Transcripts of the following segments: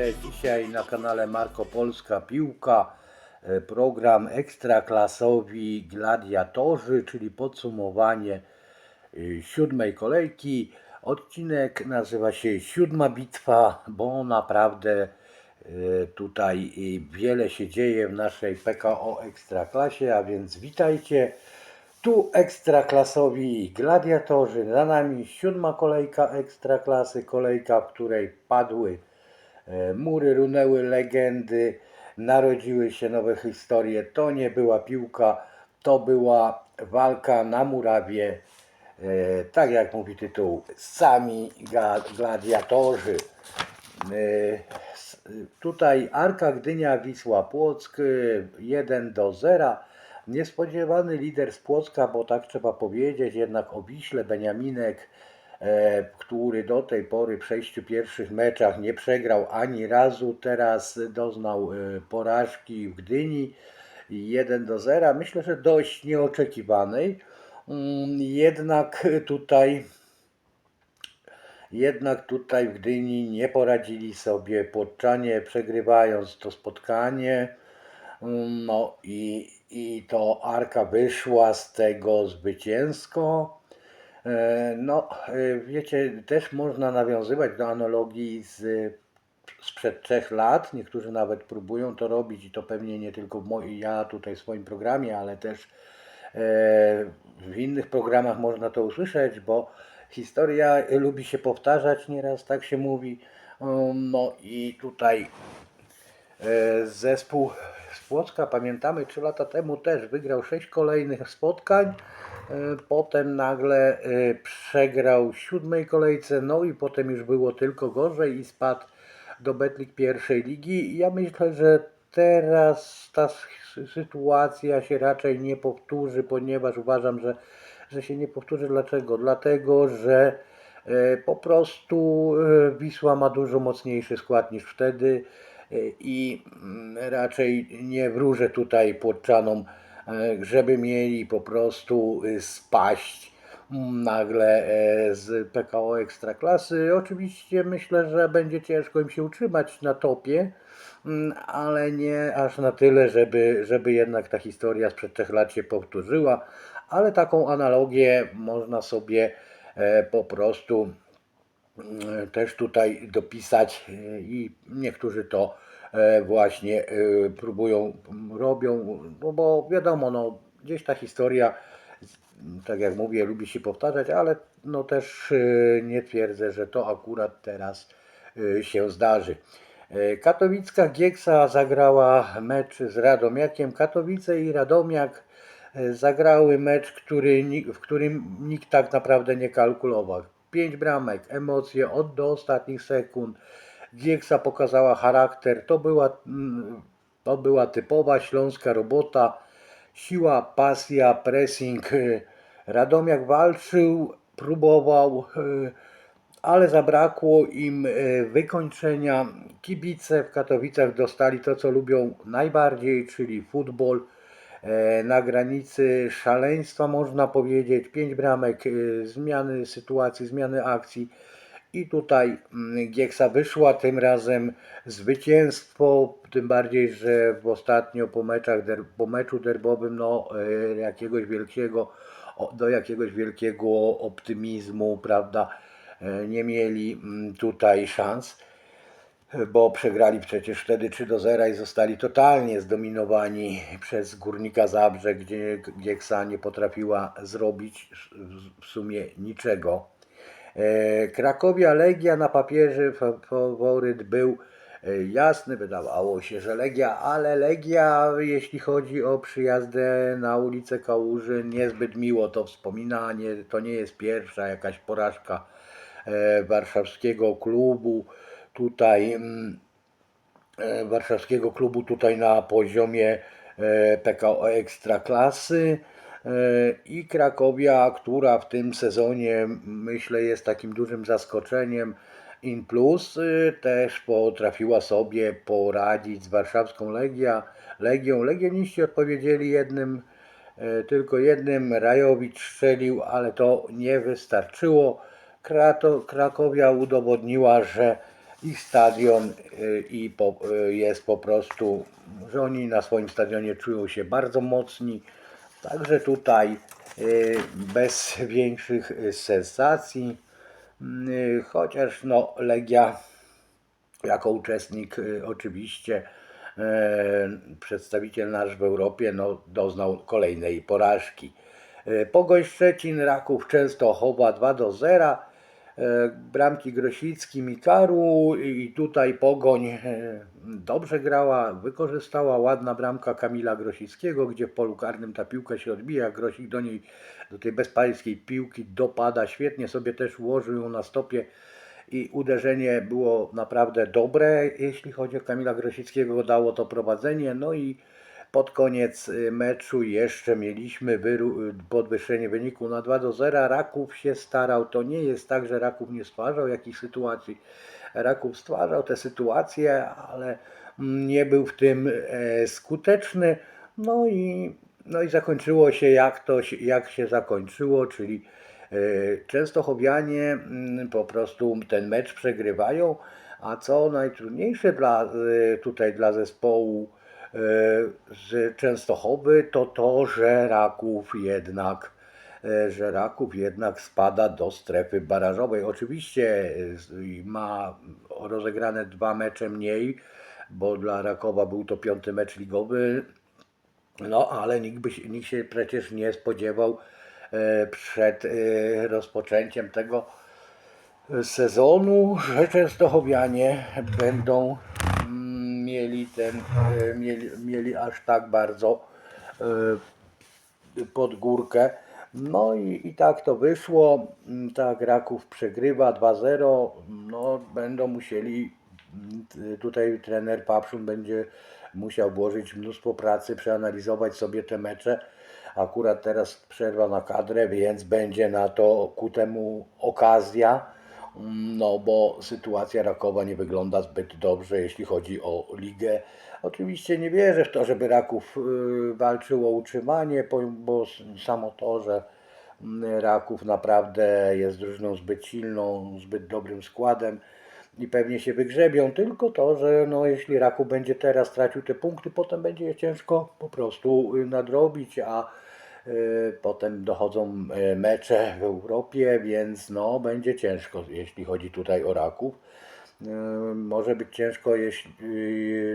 Dzisiaj na kanale Marko Polska Piłka. e, Program ekstraklasowi gladiatorzy, czyli podsumowanie y, siódmej kolejki. Odcinek nazywa się Siódma Bitwa, bo naprawdę y, tutaj wiele się dzieje w naszej PKO Ekstraklasie, a więc witajcie. Tu ekstraklasowi gladiatorzy, za nami siódma kolejka ekstraklasy, kolejka, w której padły e, mury, runęły legendy, narodziły się nowe historie. To nie była piłka, to była walka na murawie. E, tak jak mówi tytuł, sami gladiatorzy. E, Tutaj Arka Gdynia Wisła Płock e, 1 do 0. Niespodziewany lider z Płocka, bo tak trzeba powiedzieć, jednak o Wiśle Beniaminek, e, który do tej pory w sześciu pierwszych meczach nie przegrał ani razu, teraz doznał e, porażki w Gdyni 1 do 0. Myślę, że dość nieoczekiwanej. Mm, Jednak tutaj jednak tutaj w Gdyni nie poradzili sobie Płotczanie, przegrywając to spotkanie. No i, i to Arka wyszła z tego zwycięsko. E, No, e, wiecie, też można nawiązywać do analogii z, sprzed trzech lat. Niektórzy nawet próbują to robić i to pewnie nie tylko moi, ja tutaj w swoim programie, ale też e, w innych programach można to usłyszeć, bo historia lubi się powtarzać, nieraz tak się mówi. No i tutaj zespół z Płocka, pamiętamy, 3 lata temu też wygrał 6 kolejnych spotkań. E, Potem nagle e, przegrał w siódmej kolejce, no i potem już było tylko gorzej i spadł do Betlik pierwszej ligi. Ja myślę, że teraz ta sytuacja się raczej nie powtórzy, ponieważ uważam, że, że się nie powtórzy. Dlaczego? Dlatego, że e, po prostu e, Wisła ma dużo mocniejszy skład niż wtedy e, i mm, raczej nie wróżę tutaj Płotczanom, e, żeby mieli po prostu e, spaść mm, nagle e, z PKO Ekstraklasy. Oczywiście myślę, że będzie ciężko im się utrzymać na topie, mm, ale nie aż na tyle, żeby, żeby jednak ta historia sprzed trzech lat się powtórzyła, ale taką analogię można sobie e, po prostu też tutaj dopisać e, i niektórzy to e, właśnie e, próbują, robią, bo wiadomo, no, gdzieś ta historia, tak jak mówię, lubi się powtarzać, ale no też e, nie twierdzę, że to akurat teraz e, się zdarzy. E, Katowicka Gieksa zagrała mecz z Radomiakiem. Katowice i Radomiak e, zagrały mecz, który, w którym nikt tak naprawdę nie kalkulował. Pięć bramek, emocje od do ostatnich sekund. Gieksa pokazała charakter. To była, mm, to była typowa śląska robota. Siła, pasja, pressing. Radomiak walczył, próbował, ale zabrakło im e, wykończenia. Kibice w Katowicach dostali to, co lubią najbardziej, czyli futbol. E, Na granicy szaleństwa można powiedzieć. Pięć bramek, e, zmiany sytuacji, zmiany akcji. I tutaj mm, Gieksa wyszła tym razem zwycięstwo, tym bardziej, że w ostatnio po, meczach, po meczu derbowym no, e, jakiegoś wielkiego, do jakiegoś wielkiego optymizmu, prawda, nie mieli mm, tutaj szans, bo przegrali przecież wtedy 3 do 0 i zostali totalnie zdominowani przez Górnika Zabrze, gdzie Gieksa nie potrafiła zrobić w sumie niczego. E, Krakowia Legia na papierze fa- faworyt był e, jasny, wydawało się, że Legia, ale Legia, jeśli chodzi o przyjazdę na ulicę Kałuży, niezbyt miło to wspomina, nie, to nie jest pierwsza jakaś porażka e, warszawskiego klubu tutaj. mm, e, warszawskiego klubu tutaj na poziomie e, PKO Ekstraklasy e, i Krakowia, która w tym sezonie myślę jest takim dużym zaskoczeniem in plus, też potrafiła sobie poradzić z warszawską Legia, Legią. Legioniści odpowiedzieli jednym, tylko jednym, Rajowicz strzelił, ale to nie wystarczyło. Krato, Krakowia udowodniła, że ich stadion y, i po, y, jest po prostu, że oni na swoim stadionie czują się bardzo mocni. Także tutaj y, bez większych sensacji, chociaż no Legia jako uczestnik oczywiście przedstawiciel nasz w Europie no, doznał kolejnej porażki. Pogoń Szczecin, Raków Częstochowa 2 do 0. E, Bramki Grosicki, Mikaru i tutaj Pogoń e, dobrze grała, wykorzystała. Ładna bramka Kamila Grosickiego, gdzie w polu karnym ta piłka się odbija, Grosik do niej, do tej bezpańskiej piłki dopada, świetnie sobie też ułożył ją na stopie i uderzenie było naprawdę dobre, jeśli chodzi o Kamila Grosickiego, dało to prowadzenie, no i pod koniec y, meczu jeszcze mieliśmy y, podwyższenie wyniku na 2 do 0. Raków się starał. To nie jest tak, że Raków nie stwarzał jakichś sytuacji. Raków stwarzał te sytuacje, ale mm, nie był w tym e, skuteczny. No i, no i zakończyło się jak, to, jak się zakończyło, czyli e, Częstochowianie mm, po prostu ten mecz przegrywają, a co najtrudniejsze dla, e, tutaj dla zespołu z Częstochowy, to to, że Raków jednak e, że Raków jednak spada do strefy barażowej. Oczywiście e, ma rozegrane dwa mecze mniej, bo dla Rakowa był to piąty mecz ligowy, no ale nikt, by nikt się przecież nie spodziewał e, przed e, rozpoczęciem tego sezonu, że Częstochowianie będą mieli ten, e, mieli, mieli aż tak bardzo e, pod górkę. No i, i tak to wyszło. Mm, Tak, Raków przegrywa 2-0. No, będą musieli, mm, tutaj trener Papszun będzie musiał włożyć mnóstwo pracy, przeanalizować sobie te mecze. Akurat teraz przerwa na kadrę, więc będzie na to ku temu okazja. No, bo sytuacja Rakowa nie wygląda zbyt dobrze, jeśli chodzi o ligę. Oczywiście nie wierzę w to, żeby Raków y, walczył o utrzymanie, bo samo to, że mm, Raków naprawdę jest drużyną zbyt silną, zbyt dobrym składem i pewnie się wygrzebią, tylko to, że no, jeśli Raków będzie teraz tracił te punkty, potem będzie je ciężko po prostu y, nadrobić, a potem dochodzą y, mecze w Europie, więc no, będzie ciężko, jeśli chodzi tutaj o Raków. Y, Może być ciężko, jeśli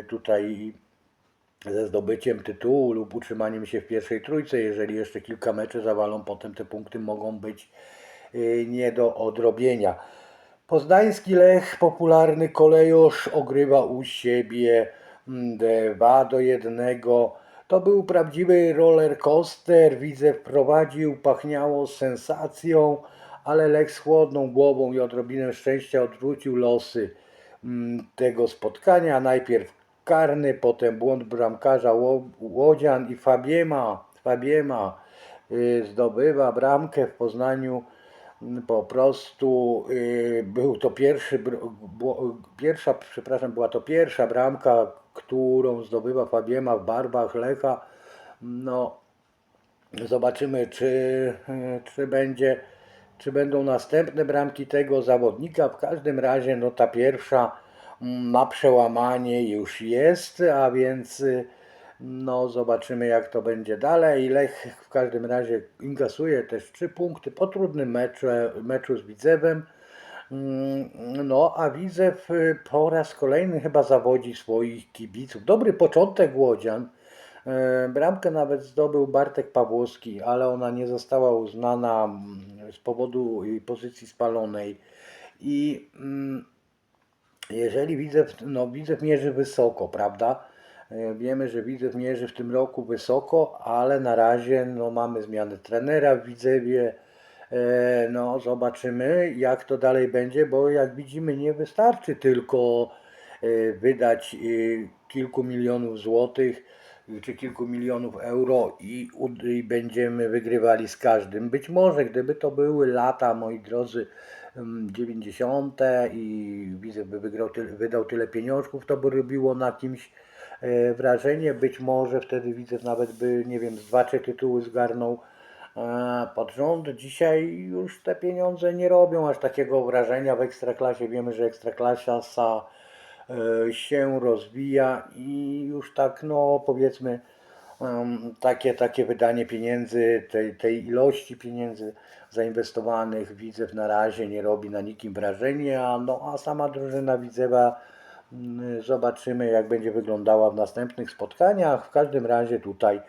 tutaj ze zdobyciem tytułu lub utrzymaniem się w pierwszej trójce. Jeżeli jeszcze kilka meczy zawalą, potem te punkty mogą być nie do odrobienia. Poznański Lech, popularny kolejosz, ogrywa u siebie mm, 2 do 1. To był prawdziwy roller coaster. Widzę, wprowadził, pachniało sensacją, ale z chłodną głową i odrobinę szczęścia odwrócił losy mm, tego spotkania. Najpierw karny, potem błąd bramkarza Ło- Łodzian i Fabiema, Fabiema y, zdobywa bramkę w Poznaniu. Mm, Po prostu y, był to pierwszy, pierwsza, przepraszam, była to pierwsza bramka, którą zdobywa Fabiema w barwach Lecha. No, Zobaczymy, czy, e, czy będzie, czy będą następne bramki tego zawodnika. W każdym razie, no ta pierwsza mm, na przełamanie już jest, a więc y, no zobaczymy jak to będzie dalej. Lech w każdym razie inkasuje też trzy punkty po trudnym meczu, meczu z Widzewem. Mm, No, a Widzew y, po raz kolejny chyba zawodzi swoich kibiców. Dobry początek Łodzian. E, Bramkę nawet zdobył Bartek Pawłowski, ale ona nie została uznana mm, z powodu jej pozycji spalonej. I mm, jeżeli Widzew, no Widzew mierzy wysoko, prawda? E, Wiemy, że Widzew mierzy w tym roku wysoko, ale na razie no, mamy zmianę trenera w Widzewie. E, No, zobaczymy, jak to dalej będzie, bo jak widzimy, nie wystarczy tylko e, wydać e, kilku milionów złotych czy kilku milionów euro i, i będziemy wygrywali z każdym. Być może, gdyby to były lata, moi drodzy, em, 90. i widzę, by wygrał wydał tyle pieniążków, to by robiło na kimś wrażenie. Być może wtedy widzę nawet by, nie wiem, z dwa, trzy tytuły zgarnął pod rząd. Dzisiaj już te pieniądze nie robią aż takiego wrażenia w Ekstraklasie. Wiemy, że Ekstraklasa e, się rozwija i już tak, no powiedzmy, takie, takie wydanie pieniędzy, tej, tej ilości pieniędzy zainwestowanych Widzew na razie nie robi na nikim wrażenia, no a sama drużyna Widzewa mm, zobaczymy jak będzie wyglądała w następnych spotkaniach. W każdym razie tutaj e,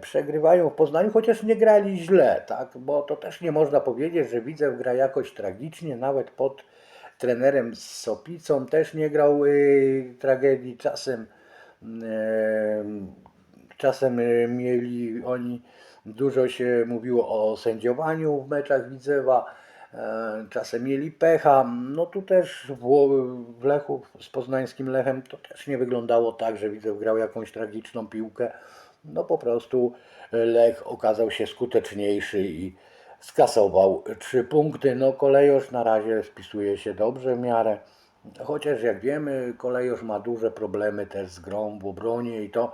przegrywają w Poznaniu, chociaż nie grali źle, tak? bo to też nie można powiedzieć, że Widzew gra jakoś tragicznie, nawet pod trenerem Sopicą też nie grał y, tragedii, czasem em, Czasem y, mieli oni, dużo się mówiło o sędziowaniu w meczach Widzewa, e, czasem mieli pecha. No tu też w, w Lechu, z poznańskim Lechem, to też nie wyglądało tak, że Widzew grał jakąś tragiczną piłkę. No po prostu Lech okazał się skuteczniejszy i skasował trzy punkty. No kolejosz na razie spisuje się dobrze w miarę. Chociaż jak wiemy, kolejosz ma duże problemy też z grą w obronie i to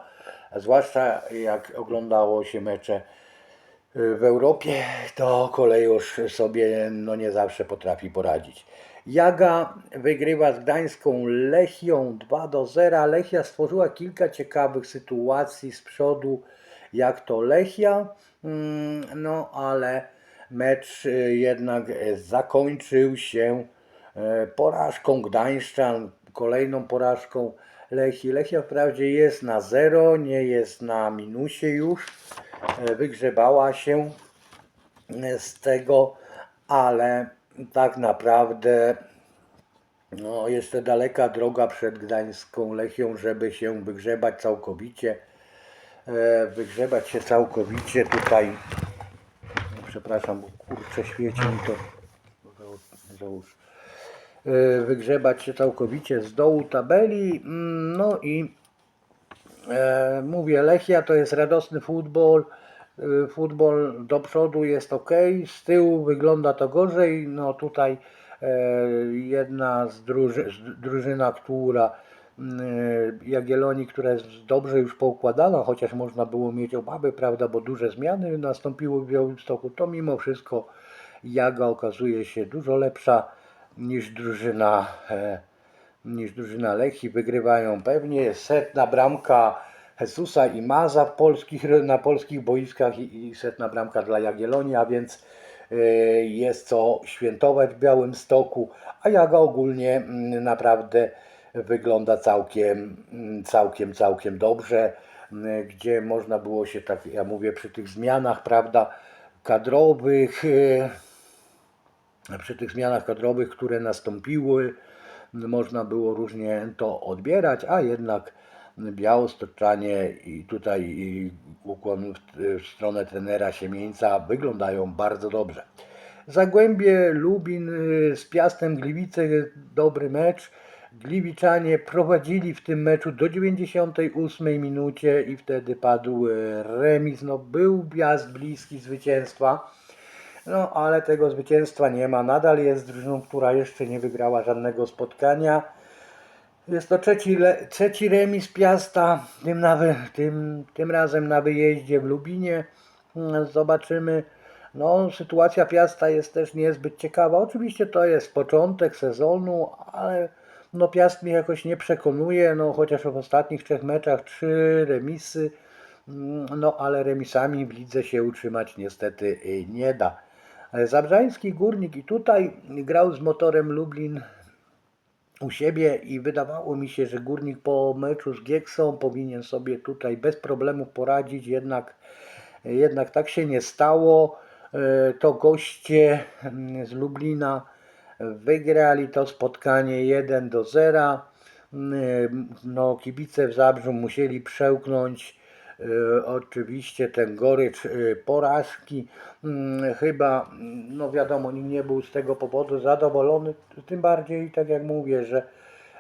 zwłaszcza jak oglądało się mecze y, w Europie, to kolejusz sobie no nie zawsze potrafi poradzić. Jaga wygrywa z Gdańską Lechią 2 do 0. Lechia stworzyła kilka ciekawych sytuacji z przodu, jak to Lechia, Mm, no ale mecz y, jednak zakończył się e, porażką Gdańszczan, kolejną porażką Lechii. Lechia wprawdzie jest na zero, nie jest na minusie już, E, wygrzebała się e, z tego, ale tak naprawdę no, jeszcze daleka droga przed Gdańską Lechią, żeby się wygrzebać całkowicie. E, Wygrzebać się całkowicie tutaj. No, Przepraszam, bo kurczę świeci mi to. Załóż-. E, Wygrzebać się całkowicie z dołu tabeli. Mm, No i e, mówię, Lechia to jest radosny futbol. E, Futbol do przodu jest ok, z tyłu wygląda to gorzej. No tutaj e, jedna z, druży, drużyna, która mm, Jagiellonii, która jest dobrze już poukładana, chociaż można było mieć obawy, prawda, bo duże zmiany nastąpiły w Białymstoku, to mimo wszystko Jaga okazuje się dużo lepsza niż drużyna e, niż drużyna Lechii. Wygrywają pewnie setna bramka Jesusa i Maza w polskich, na polskich boiskach i, i setna bramka dla Jagiellonii, a więc e, jest co świętować w Białymstoku, a Jaga ogólnie mm, naprawdę wygląda całkiem, mm, całkiem, całkiem dobrze, mm, gdzie można było się, tak ja mówię, przy tych zmianach, prawda, kadrowych, e, przy tych zmianach kadrowych, które nastąpiły, można było różnie to odbierać, a jednak Białostoczanie i tutaj i ukłon w, w stronę trenera Siemieńca wyglądają bardzo dobrze. Zagłębie Lubin y, z Piastem Gliwice dobry mecz. Gliwiczanie prowadzili w tym meczu do 98 minucie i wtedy padł y, remis. No, był Piast bliski zwycięstwa. No, ale tego zwycięstwa nie ma. Nadal jest drużyną, która jeszcze nie wygrała żadnego spotkania. Jest to trzeci, trzeci remis Piasta, tym, na tym, tym razem na wyjeździe w Lubinie. Mm, Zobaczymy. No, sytuacja Piasta jest też niezbyt ciekawa. Oczywiście to jest początek sezonu, ale no, Piast mnie jakoś nie przekonuje. No, chociaż w ostatnich trzech meczach trzy remisy, Mm, no ale remisami w lidze się utrzymać niestety y, nie da. Zabrzański Górnik i tutaj grał z motorem Lublin u siebie i wydawało mi się, że Górnik po meczu z Gieksą powinien sobie tutaj bez problemów poradzić, jednak, jednak tak się nie stało. E, To goście mm, z Lublina wygrali to spotkanie 1 do 0. Mm, No, kibice w Zabrzu musieli przełknąć oczywiście ten gorycz e, porażki. Mm, Chyba, mm, no wiadomo, nikt nie był z tego powodu zadowolony, tym bardziej, tak jak mówię, że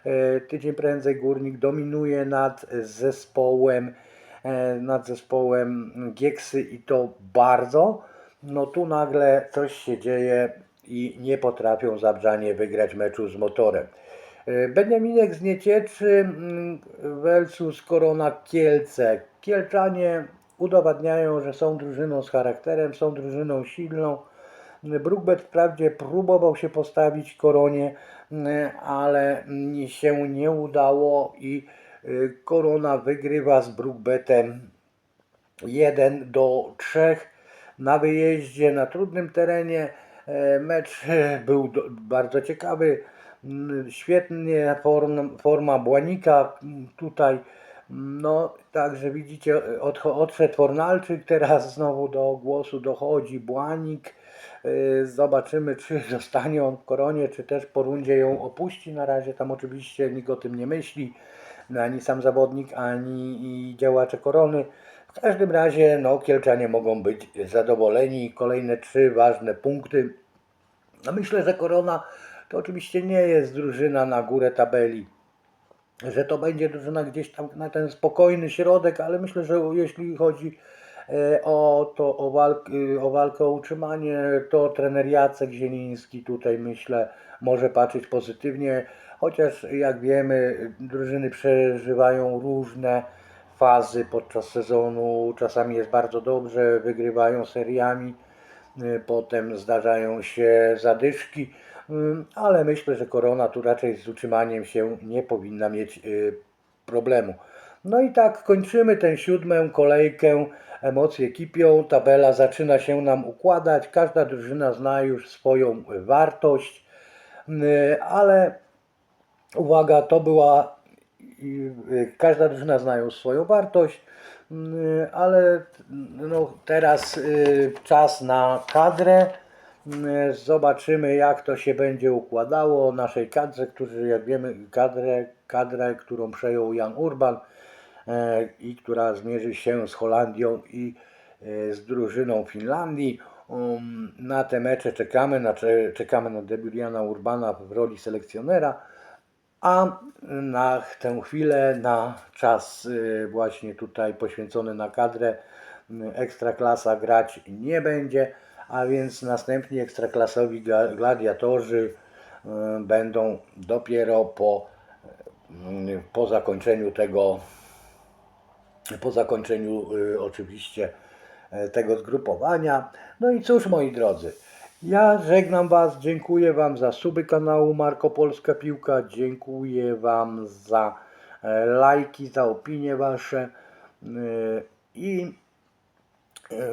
e, tydzień prędzej Górnik dominuje nad zespołem, e, nad zespołem Gieksy i to bardzo. No tu nagle coś się dzieje i nie potrafią Zabrzanie wygrać meczu z motorem. E, Beniaminek z Niecieczy mm, versus Korona Kielce. Kielczanie udowadniają, że są drużyną z charakterem, są drużyną silną. Brookbet wprawdzie próbował się postawić koronie, ale się nie udało i y, korona wygrywa z Brookbetem 1 do 3 na wyjeździe na trudnym terenie. E, Mecz był bardzo ciekawy. Świetnie form, forma Błanika tutaj. No, także widzicie, odcho- odszedł Fornalczyk, teraz znowu do głosu dochodzi Błanik. E, Zobaczymy, czy zostanie on w koronie, czy też po rundzie ją opuści. Na razie tam oczywiście nikt o tym nie myśli, ani sam zawodnik, ani działacze korony. W każdym razie, no, Kielczanie mogą być zadowoleni. Kolejne trzy ważne punkty. No myślę, że Korona to oczywiście nie jest drużyna na górę tabeli, że to będzie drużyna gdzieś tam na ten spokojny środek, ale myślę, że jeśli chodzi e, o, to, o, walk, y, o walkę o utrzymanie, to trener Jacek Zieliński tutaj myślę może patrzeć pozytywnie, chociaż jak wiemy drużyny przeżywają różne fazy podczas sezonu, czasami jest bardzo dobrze, wygrywają seriami, y, potem zdarzają się zadyszki, ale myślę, że Korona tu raczej z utrzymaniem się nie powinna mieć y, problemu. No i tak kończymy tę siódmą kolejkę. Emocje kipią, tabela zaczyna się nam układać. Każda drużyna zna już swoją wartość, ale uwaga, to była y, każda drużyna zna już swoją wartość, ale no, teraz y, czas na kadrę. Y, Zobaczymy, jak to się będzie układało. Naszej kadrze, którzy, jak wiemy, kadrę, kadrę którą przejął Jan Urban e, i która zmierzy się z Holandią i e, z drużyną Finlandii. Um, Na te mecze czekamy, na, czekamy na debiut Jana Urbana w roli selekcjonera. A na tę chwilę, na czas właśnie tutaj poświęcony na kadrę, ekstraklasa grać nie będzie, a więc następni ekstraklasowi gla- gladiatorzy y, będą dopiero po, y, po zakończeniu tego, po zakończeniu y, oczywiście e, tego zgrupowania. No i cóż moi drodzy, ja żegnam Was, dziękuję Wam za suby kanału Marko Polska Piłka, dziękuję Wam za e, lajki, za opinie Wasze e, i e,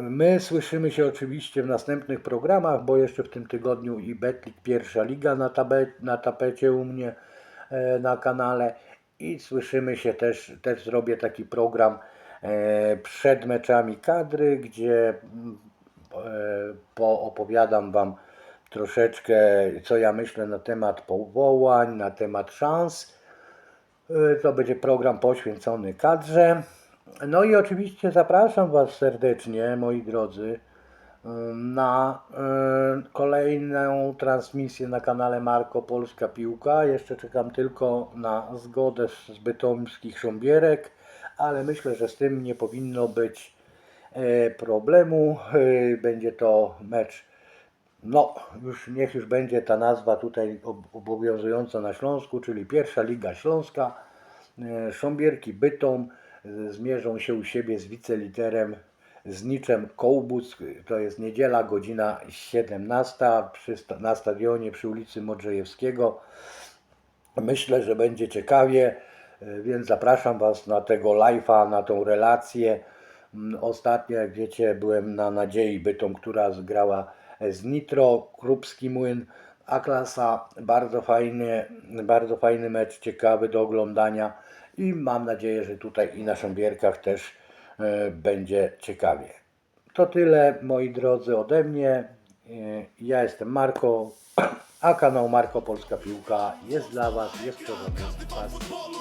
my słyszymy się oczywiście w następnych programach, bo jeszcze w tym tygodniu i Betlik pierwsza liga na, tabe, na tapecie u mnie e, na kanale i słyszymy się też, też zrobię taki program e, przed meczami kadry, gdzie mm, e, poopowiadam Wam troszeczkę, co ja myślę na temat powołań, na temat szans. E, To będzie program poświęcony kadrze. No i oczywiście zapraszam Was serdecznie, moi drodzy, na e, kolejną transmisję na kanale Marko Polska Piłka. Jeszcze czekam tylko na zgodę z bytomskich sząbierek, ale myślę, że z tym nie powinno być e, problemu. E, Będzie to mecz, no już niech już będzie ta nazwa tutaj ob- obowiązująca na Śląsku, czyli pierwsza Liga Śląska. E, Sząbierki Bytom zmierzą się u siebie z wiceliterem z niczem Kołbus. To jest niedziela, godzina 17 przy, na stadionie przy ulicy Modrzejewskiego. Myślę, że będzie ciekawie, e, więc zapraszam Was na tego live'a, na tą relację. Mm, Ostatnio, jak wiecie, byłem na Nadziei Bytom, która zgrała z Nitro, Krupski Młyn, a klasa bardzo fajny, bardzo fajny mecz, ciekawy do oglądania i mam nadzieję, że tutaj i na Sząbierkach też e, będzie ciekawie. To tyle, moi drodzy, ode mnie. E, Ja jestem Marko, a kanał Marko Polska Piłka jest dla Was, jest prowadzony.